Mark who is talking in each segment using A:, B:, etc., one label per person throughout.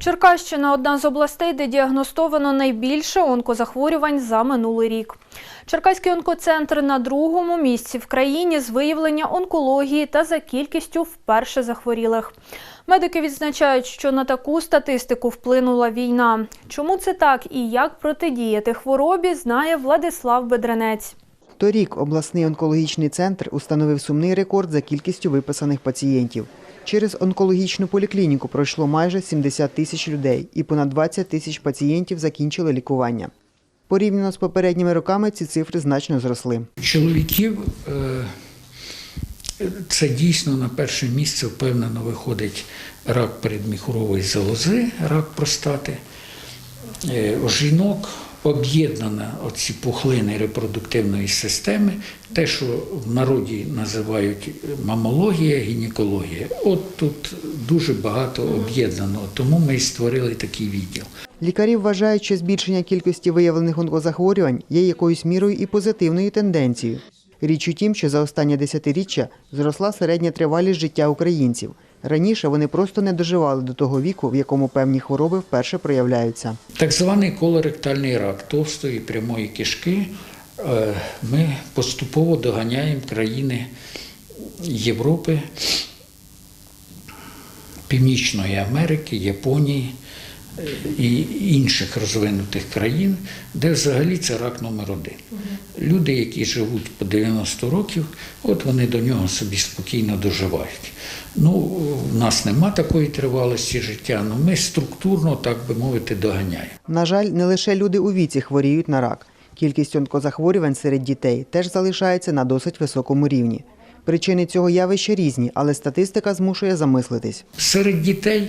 A: Черкащина одна з областей, де діагностовано найбільше онкозахворювань за минулий рік. Черкаський онкоцентр на другому місці в країні з виявлення онкології та за кількістю вперше захворілих. Медики відзначають, що на таку статистику вплинула війна. Чому це так і як протидіяти хворобі, знає Владислав Бедренець.
B: Торік обласний онкологічний центр установив сумний рекорд за кількістю виписаних пацієнтів. Через онкологічну поліклініку пройшло майже 70 тисяч людей і понад 20 тисяч пацієнтів закінчили лікування. Порівняно з попередніми роками ці цифри значно зросли.
C: Чоловіків е, це дійсно на перше місце впевнено виходить рак передміхурової залози, рак простати. Е, жінок об'єднана оці пухлини репродуктивної системи, те, що в народі називають мамологія, гінекологія. От тут дуже багато об'єднаного, тому ми і створили такий відділ.
B: Лікарі вважають, що збільшення кількості виявлених онкозахворювань є якоюсь мірою і позитивною тенденцією. Річ у тім, що за останнє десятиріччя зросла середня тривалість життя українців. Раніше вони просто не доживали до того віку, в якому певні хвороби вперше проявляються.
C: Так званий колоректальний рак товстої прямої кишки. е, Ми поступово доганяємо країни Європи, Північної Америки, Японії і інших розвинутих країн, де взагалі це рак номер один. Люди, які живуть по 90 років, от вони до нього собі спокійно доживають. Ну, в нас нема такої тривалості життя, але ми структурно, так би мовити, доганяємо.
B: На жаль, не лише люди у віці хворіють на рак. Кількість онкозахворювань серед дітей теж залишається на досить високому рівні. Причини цього явища різні, але статистика змушує замислитись.
C: Серед дітей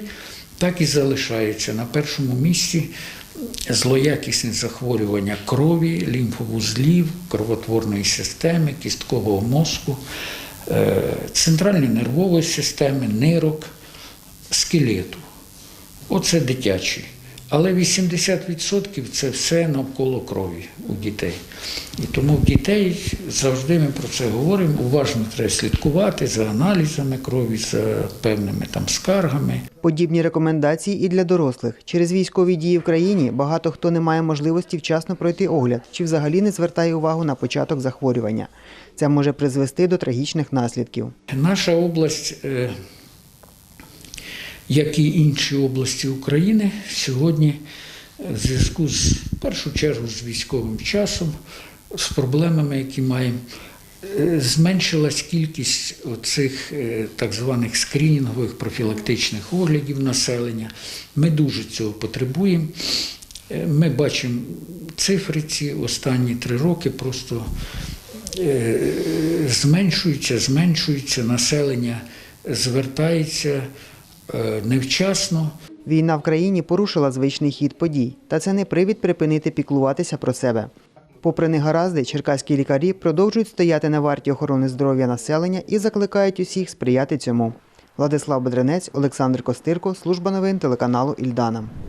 C: так і залишається на першому місці злоякісні захворювання крові, лімфовузлів, кровотворної системи, кісткового мозку, е, центральної нервової системи, нирок, скелету. Оце дитячі. Але 80% це все навколо крові у дітей. І тому в дітей завжди ми про це говоримо. Уважно треба слідкувати за аналізами крові, за певними там скаргами.
B: Подібні рекомендації і для дорослих. Через військові дії в країні багато хто не має можливості вчасно пройти огляд чи взагалі не звертає увагу на початок захворювання. Це може призвести до трагічних наслідків.
C: Наша область, е, як і інші області України, сьогодні в зв'язку з в першу чергу з військовим часом, з проблемами, які маємо, е, зменшилась кількість цих так званих скринінгових профілактичних оглядів населення. Ми дуже цього потребуємо. Е, Ми бачимо цифри ці останні три роки просто е, зменшується, зменшується населення, звертається е, невчасно.
B: Війна в країні порушила звичний хід подій, та це не привід припинити піклуватися про себе. Попри негаразди, черкаські лікарі продовжують стояти на варті охорони здоров'я населення і закликають усіх сприяти цьому. Владислав Бедренець, Олександр Костирко, служба новин телеканалу Ільдана.